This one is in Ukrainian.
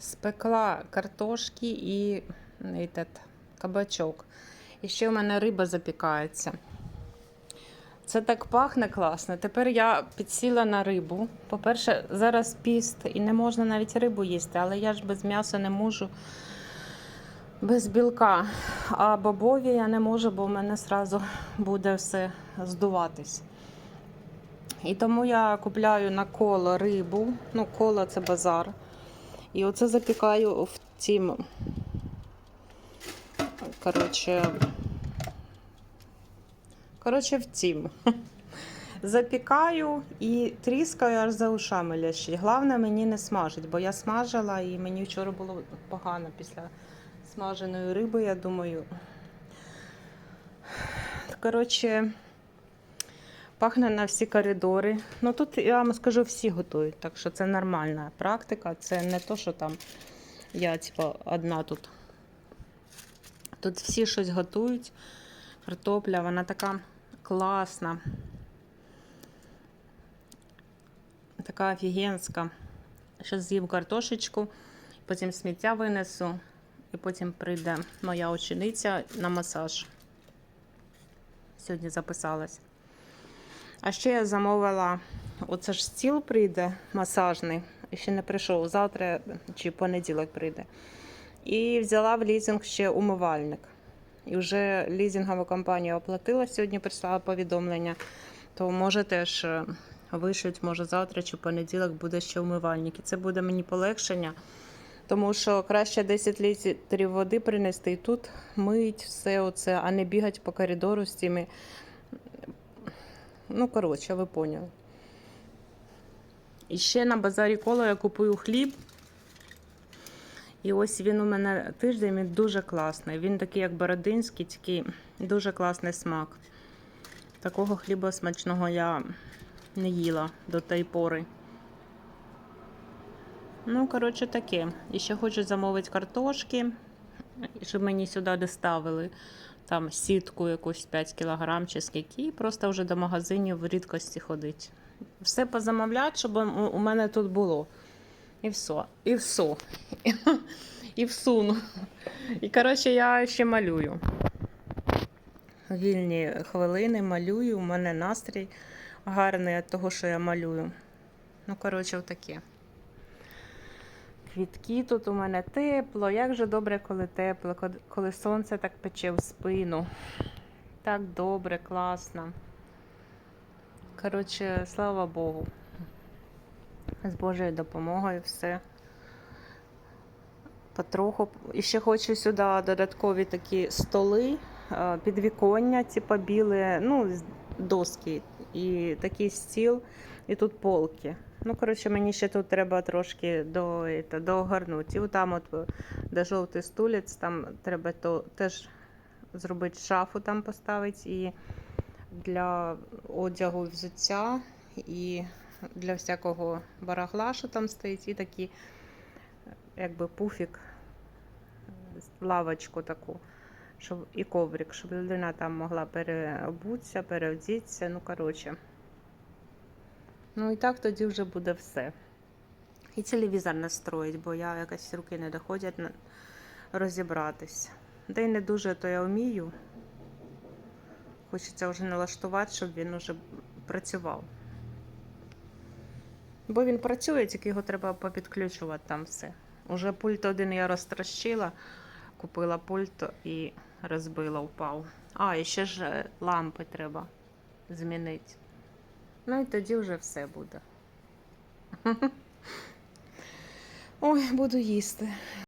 Спекла картошки і этот, кабачок. І ще в мене риба запікається. Це так пахне класно. Тепер я підсіла на рибу. По-перше, зараз піст і не можна навіть рибу їсти, але я ж без м'яса не можу без білка. А бобові я не можу, бо в мене одразу буде все здуватись. І тому я купляю на коло рибу. Ну, коло це базар. І оце запікаю в цім. Коротше, коротше, в цім. Запікаю і тріскаю аж за ушами лящі. Головне мені не смажить, бо я смажила і мені вчора було погано після смаженої риби, я думаю. Коротше, пахне на всі коридори. Ну тут я вам скажу, всі готують, так що це нормальна практика. Це не то, що там я типу, одна тут. Тут всі щось готують. Картопля, вона така класна. Така офігенська. Зараз з'їм картошечку, потім сміття винесу, і потім прийде моя учениця на масаж. Сьогодні записалась. А ще я замовила, оце ж стіл прийде масажний, ще не прийшов. Завтра чи понеділок прийде. І взяла в лізинг ще умивальник. І вже лізингова компанія оплатила сьогодні, прислала повідомлення. То може теж е, вишлють, може завтра чи понеділок буде ще умивальник. І це буде мені полегшення. Тому що краще 10 літрів води принести і тут мить все оце, а не бігати по коридору з цими. Ну, коротше, ви поняли. І ще на базарі коло я купую хліб. І ось він у мене тиждень він дуже класний. Він такий, як бородинський, такий дуже класний смак. Такого хліба смачного я не їла до тієї пори. Ну, коротше, таке. І ще хочу замовити картошки, щоб мені сюди доставили там сітку якусь 5 кг чи скільки, і просто вже до магазинів в рідкості ходить. Все позамовляти, щоб у мене тут було. І все. І все. І всуну. І, коротше, я ще малюю. Вільні хвилини малюю, у мене настрій гарний від того, що я малюю. Ну, коротше, отаке. Квітки тут у мене тепло. Як же добре, коли тепло, коли- сонце так пече в спину. Так добре, класно. Коротше, слава Богу. З Божою допомогою все. Потроху. І ще хочу сюди додаткові такі столи, е, підвіконня, типу біле, ну, доски. І такий стіл, і тут полки. Ну, коротше, мені ще тут треба трошки до, доогорнути. І там, от, де жовтий стулець, там треба то, теж зробити шафу там поставити і для одягу взуття, і для всякого барахла, що там стоїть, і такі, якби пуфік, лавочку таку, щоб і коврик, щоб людина там могла переобутися, переодітися. Ну, коротше. Ну і так тоді вже буде все. І телевізор настроїть, бо я якось руки не доходять розібратись. Де й не дуже то я вмію. Хочеться вже налаштувати, щоб він уже працював. Бо він працює, тільки його треба попідключувати там все. Уже пульт один я розтрощила, купила пульт і розбила, упав. А, і ще ж е, лампи треба змінити. Ну і тоді вже все буде. Ой, буду їсти.